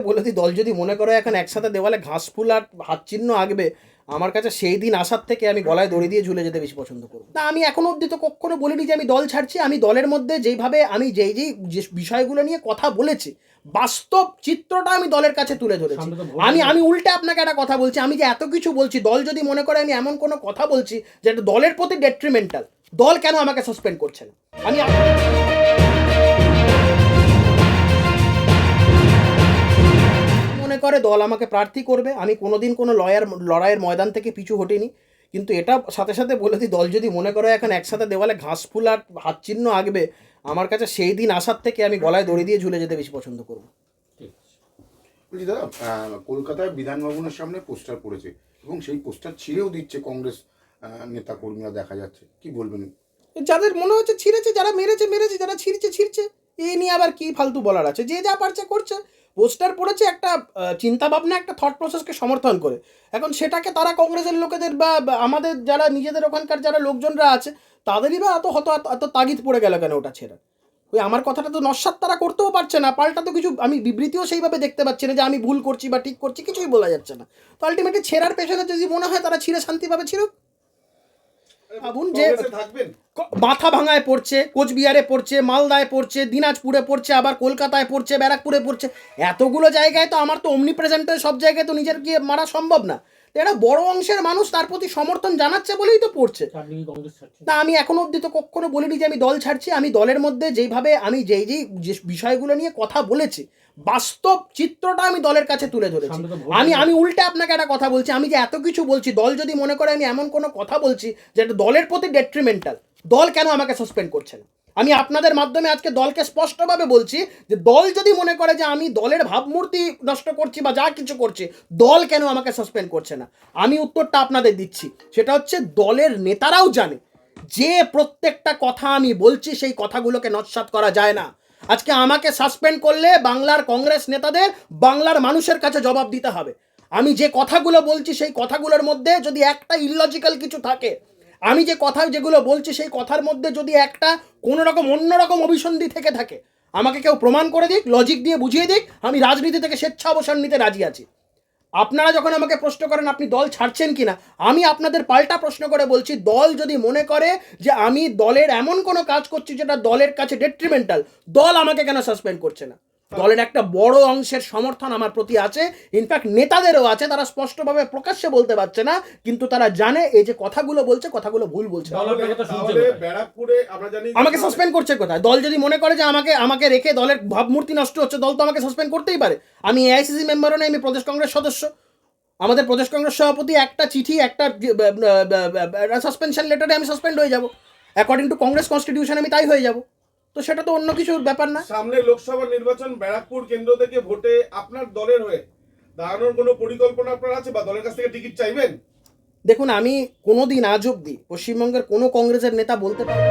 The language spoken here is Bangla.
বলে দিই দল যদি মনে করে এখন একসাথে দেওয়ালে ঘাস ফুল আর হাত চিহ্ন আঁকবে আমার কাছে সেই দিন আসার থেকে আমি গলায় দড়ি দিয়ে ঝুলে যেতে বেশি পছন্দ করব। না আমি এখনও অবধি তো কখনো বলিনি যে আমি দল ছাড়ছি আমি দলের মধ্যে যেইভাবে আমি যেই যেই যে বিষয়গুলো নিয়ে কথা বলেছি বাস্তব চিত্রটা আমি দলের কাছে তুলে ধরেছি। আমি আমি উল্টে আপনাকে একটা কথা বলছি আমি যে এত কিছু বলছি দল যদি মনে করে আমি এমন কোনো কথা বলছি যেটা দলের প্রতি ডেট্রিমেন্টাল দল কেন আমাকে সাসপেন্ড করছে না? আমি দল আমাকে প্রার্থী করবে। আমি কোনোদিন কোনো লয়ার লড়াইয়ের ময়দান থেকে পিছু হটিনি। কিন্তু এটা সাথে সাথে বলে দিই দল যদি মনে করে এখন একসাথে দেওয়ালে ঘাস ফুল আর হাত চিহ্ন আঁকবে আমার কাছে সেই দিন আসার থেকে আমি গলায় দড়ি দিয়ে ঝুলে যেতে বেশি পছন্দ করব। ঠিক আছে। বলছি দাদা কলকাতায় বিধান ভবনের সামনে পোস্টার পড়েছে এবং সেই পোস্টার ছিঁড়েও দিচ্ছে কংগ্রেস নেতা কর্মীরা দেখা যাচ্ছে। কি বলবেন? যাদের মনে হচ্ছে ছিঁড়েছে যারা মেরেছে মেরেছে যারা ছিঁড়ছে ছিঁড়ছে এ নিয়ে আবার কি ফালতু বলার আছে? যে যা পারছে করছে পোস্টার পড়েছে একটা চিন্তা ভাবনা একটা থট প্রসেসকে সমর্থন করে। এখন সেটাকে তারা কংগ্রেসের লোকেদের বা আমাদের যারা, নিজেদের ওখানকার যারা লোকজনরা আছে, তাদেরই বা এত হত, এত- এত তাগিদ পড়ে গেল কেন ওটা ছেড়ে? ওই আমার কথাটা তো নস্বাত তারা করতেও পারছে না, পাল্টা তো কিছু, আমি বিবৃতিও সেইভাবে দেখতে পাচ্ছি না যে আমি ভুল করছি বা ঠিক করছি, কিছুই বলা যাচ্ছে না। তো আলটিমেটলি ছেঁড়ার পেছনে যদি মনে হয় তারা ছিঁড়ে শান্তিভাবে ছিঁড়ুক। ভাবুন যে মাথা ভাঙায় পড়ছে কোচবিহারে পড়ছে মালদায় পড়ছে দিনাজপুরে পড়ছে আবার কলকাতায় পড়ছে ব্যারাকপুরে পড়ছে। এতগুলো জায়গায় তো আমার তো অমনি প্রেজেন্টে সব জায়গায় তো নিজের গিয়ে মারা সম্ভব না। তো এটা বড় অংশের মানুষ তার প্রতি সমর্থন জানাচ্ছে বলেই তো পড়ছে। না আমি এখনও অবধি তো কখনো বলিনি যে আমি দল ছাড়ছি আমি দলের মধ্যে যেইভাবে আমি যেই যেই যে বিষয়গুলো নিয়ে কথা বলেছি বাস্তব চিত্রটা আমি দলের কাছে তুলে ধরেছি। তো আমি আমি উল্টে আপনাকে একটা কথা বলছি আমি যে এত কিছু বলছি দল যদি মনে করে আমি এমন কোনো কথা বলছি যেটা দলের প্রতি ডেট্রিমেন্টাল দল কেন আমাকে সাসপেন্ড করছে না? আমি আপনাদের মাধ্যমে আজকে দলকে স্পষ্টভাবে বলছি যে দল যদি মনে করে যে আমি দলের ভাবমূর্তি নষ্ট করছি বা যা কিছু করছি, দল কেন আমাকে সাসপেন্ড করছে না? আমি উত্তরটা আপনাদের দিচ্ছি। সেটা হচ্ছে দলের নেতারাও জানে। যে প্রত্যেকটা কথা আমি বলছি, সেই কথাগুলোকে নস্বাত করা যায় না। আজকে আমাকে সাসপেন্ড করলে বাংলার কংগ্রেস নেতাদের বাংলার মানুষের কাছে জবাব দিতে হবে। আমি যে কথাগুলো বলছি, সেই কথাগুলোর মধ্যে যদি একটা ইললজিক্যাল কিছু থাকে আমি যে কথা যেগুলো বলছি, সেই কথার মধ্যে যদি একটা কোনো রকম অন্যরকম অভিসন্ধি থেকে থাকে, আমাকে কেউ প্রমাণ করে দিক লজিক দিয়ে বুঝিয়ে দিক, আমি রাজনীতি থেকে স্বেচ্ছা অবসর নিতে রাজি আছি। আপনারা যখন আমাকে প্রশ্ন করেন, আপনি দল ছাড়ছেন কিনা? আমি আপনাদের পাল্টা প্রশ্ন করে বলছি, দল যদি মনে করে যে আমি দলের এমন কোনো কাজ করছি যেটা দলের কাছে ডেট্রিমেন্টাল দল আমাকে কেন সাসপেন্ড করছে না? দলের একটা বড় অংশের সমর্থন আমার প্রতি আছে। ইনফ্যাক্ট নেতাদেরও আছে তারা স্পষ্টভাবে প্রকাশ্যে বলতে পারছে না কিন্তু তারা জানে এই যে কথাগুলো বলছে কথাগুলো ভুল বলছে। আমাকে সাসপেন্ড করছে কোথায়? দল যদি মনে করে যে আমাকে আমাকে রেখে দলের ভাবমূর্তি নষ্ট হচ্ছে দল তো আমাকে সাসপেন্ড করতেই পারে। আমি এআইসিসি মেম্বারও নেই আমি প্রদেশ কংগ্রেস সদস্য। আমাদের প্রদেশ কংগ্রেস সভাপতি একটা চিঠি একটা সাসপেনশন লেটারে আমি সাসপেন্ড হয়ে যাব। অ্যাকর্ডিং টু কংগ্রেস কনস্টিটিউশন আমি তাই হয়ে যাব। তো সেটা তো অন্য কিছু ব্যাপার না। সামনে লোকসভা নির্বাচন ব্যারাকপুর কেন্দ্র থেকে ভোটে আপনার দলের হয়ে দাঁড়ানোর কোনো পরিকল্পনা আপনার আছে বা দলের কাছ থেকে টিকিট চাইবেন? দেখুন আমি কোনো দিন আজ অব্দি পশ্চিমবঙ্গের কোনো কংগ্রেসের নেতা বলতে পারি